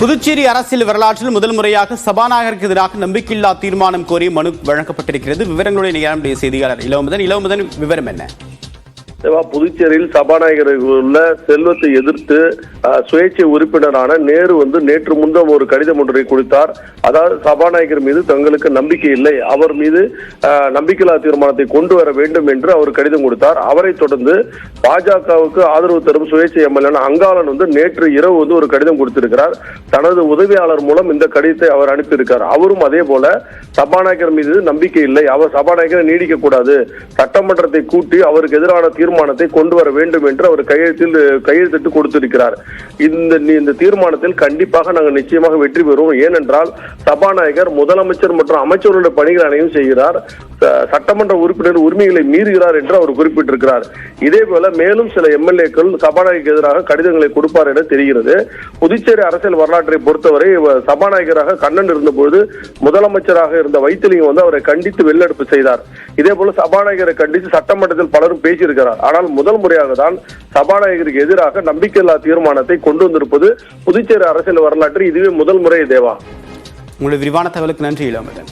புதுச்சேரி அரசியல் வரலாற்றில் முதல் முறையாக சபாநாயகருக்கு எதிராக நம்பிக்கையில்லா தீர்மானம் கோரி மனு வழங்கப்பட்டிருக்கிறது. விவரங்களுடைய நிகழ்ச்சிய செய்தியாளர் இளவமதன். இளவமதன் விவரம் என்ன? புதுச்சேரியில் சபாநாயகர் உள்ள செல்வத்தை எதிர்த்து சுயேட்சை உறுப்பினரான நேரு வந்து நேற்று முன்தம் ஒரு கடிதம் ஒன்றை கொடுத்தார். அதாவது சபாநாயகர் மீது தங்களுக்கு நம்பிக்கை இல்லை. அவர் மீது நம்பிக்கையில்லா தீர்மானத்தை கொண்டு வர வேண்டும் என்று அவர் கடிதம் கொடுத்தார். அவரை தொடர்ந்து பாஜகவுக்கு ஆதரவு தரும் சுயேட்சை எம்எல்ஏ அங்காளன் வந்து நேற்று இரவு வந்து ஒரு கடிதம் கொடுத்திருக்கிறார். தனது உதவியாளர் மூலம் இந்த கடிதத்தை அவர் அனுப்பியிருக்கார். அவரும் அதே போல சபாநாயகர் மீது நம்பிக்கை இல்லை. அவர் சபாநாயகரை நீடிக்க கூடாது சட்டமன்றத்தை கூட்டி அவருக்கு எதிரான தீர்மானத்தை கொண்டு வர வேண்டும் என்று அவர் கையெழுத்தில் கையெழுத்திட்டு கொடுத்திருக்கிறார். இந்த இந்த தீர்மானத்தில் கண்டிப்பாக நாங்கள் நிச்சயமாக வெற்றி பெறுவோம். ஏனென்றால் சபாநாயகர் முதலமைச்சர் மற்றும் அமைச்சர்களுடைய பணிகள் அனைத்தும் செய்கிறார். சட்டமன்ற உறுப்பினர் உரிமைகளை மீறுகிறார் என்று அவர் குறிப்பிட்டிருக்கிறார். இதேபோல மேலும் சில எம்எல்ஏக்கள் சபாநாயகருக்கு எதிராக கடிதங்களை கொடுப்பார் என தெரிகிறது. புதுச்சேரி அரசியல் வரலாற்றை பொறுத்தவரை சபாநாயகராக கண்ணன் இருந்தபோது முதலமைச்சராக இருந்த வைத்திலிங்கம் வந்து அவரை கண்டித்து வெள்ளெடுப்பு செய்தார். இதே போல சபாநாயகரை கண்டித்து சட்டமன்றத்தில் பலரும் பேசியிருக்கிறார். ஆனால் முதல் முறையாக தான் சபாநாயகருக்கு எதிராக நம்பிக்கையில்லா தீர்மானத்தை கொண்டு வந்திருப்பது புதுச்சேரி அரசியல் வரலாற்றில் இதுவே முதல் முறை தேவா. உங்களுடைய விரிவான தகவலுக்கு நன்றி இளமதன்